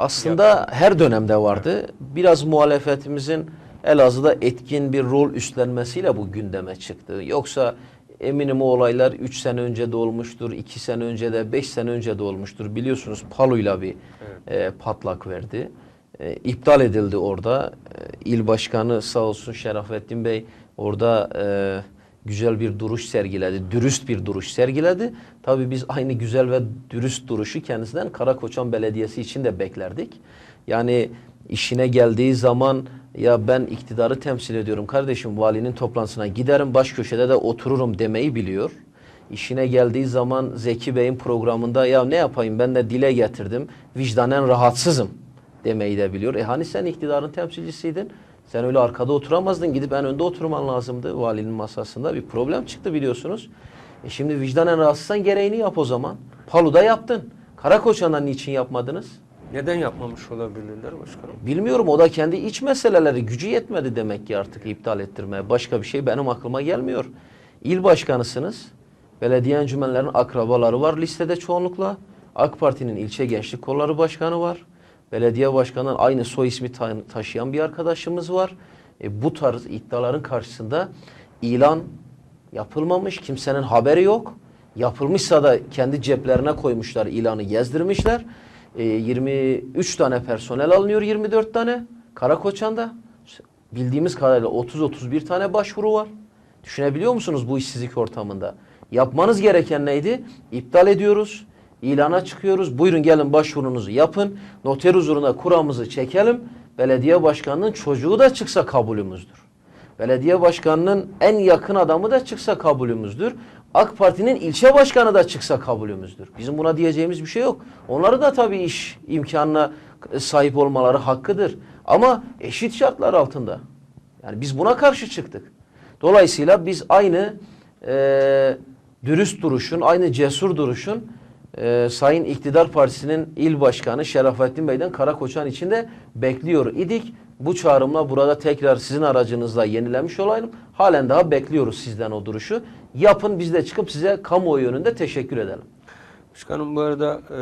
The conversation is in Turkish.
Aslında her dönemde vardı. Biraz muhalefetimizin Elazığ'da etkin bir rol üstlenmesiyle bu gündeme çıktı. Yoksa eminim o olaylar 3 sene önce de olmuştur, 2 sene önce de, 5 sene önce de olmuştur. Biliyorsunuz Palu'yla bir e, patlak verdi. E, iptal edildi orada. E, il başkanı sağ olsun Şerafettin Bey orada e, güzel bir duruş sergiledi. Dürüst bir duruş sergiledi. Tabii biz aynı güzel ve dürüst duruşu kendisinden Karakoçan Belediyesi için de beklerdik. Yani işine geldiği zaman ya ben iktidarı temsil ediyorum kardeşim valinin toplantısına giderim baş köşede de otururum demeyi biliyor. İşine geldiği zaman Zeki Bey'in programında ya ne yapayım ben de dile getirdim vicdanen rahatsızım demeyi de biliyor. E hani sen iktidarın temsilcisiydin? Sen öyle arkada oturamazdın. Gidip en önde oturman lazımdı valinin masasında. Bir problem çıktı biliyorsunuz. E şimdi vicdanen rahatsızsan gereğini yap o zaman. Palu'da yaptın. Karakoçan'da niçin yapmadınız? Neden yapmamış olabilirler başkanım? Bilmiyorum o da kendi iç meseleleri gücü yetmedi demek ki artık iptal ettirmeye. Başka bir şey benim aklıma gelmiyor. İl başkanısınız. Belediye encümenlerinin akrabaları var listede çoğunlukla. AK Parti'nin ilçe gençlik kolları başkanı var. Belediye başkanının aynı soy ismi ta- taşıyan bir arkadaşımız var. E, bu tarz iddiaların karşısında ilan yapılmamış. Kimsenin haberi yok. Yapılmışsa da kendi ceplerine koymuşlar ilanı gezdirmişler. E, 23 tane personel alınıyor 24 tane. Karakoçan'da bildiğimiz kadarıyla 30-31 tane başvuru var. Düşünebiliyor musunuz bu işsizlik ortamında? Yapmanız gereken neydi? İptal ediyoruz. İlana çıkıyoruz. Buyurun gelin başvurunuzu yapın. Noter huzuruna kuramızı çekelim. Belediye başkanının çocuğu da çıksa kabulümüzdür. Belediye başkanının en yakın adamı da çıksa kabulümüzdür. AK Parti'nin ilçe başkanı da çıksa kabulümüzdür. Bizim buna diyeceğimiz bir şey yok. Onları da tabii iş imkanına sahip olmaları hakkıdır. Ama eşit şartlar altında. Yani biz buna karşı çıktık. Dolayısıyla biz aynı e, dürüst duruşun, aynı cesur duruşun e, Sayın İktidar Partisi'nin il başkanı Şerafettin Bey'den Karakoçan içinde bekliyor idik. Bu çağrımla burada tekrar sizin aracınızla yenilemiş olayım. Halen daha bekliyoruz sizden o duruşu. Yapın biz de çıkıp size kamuoyu önünde teşekkür edelim. Başkanım bu arada e,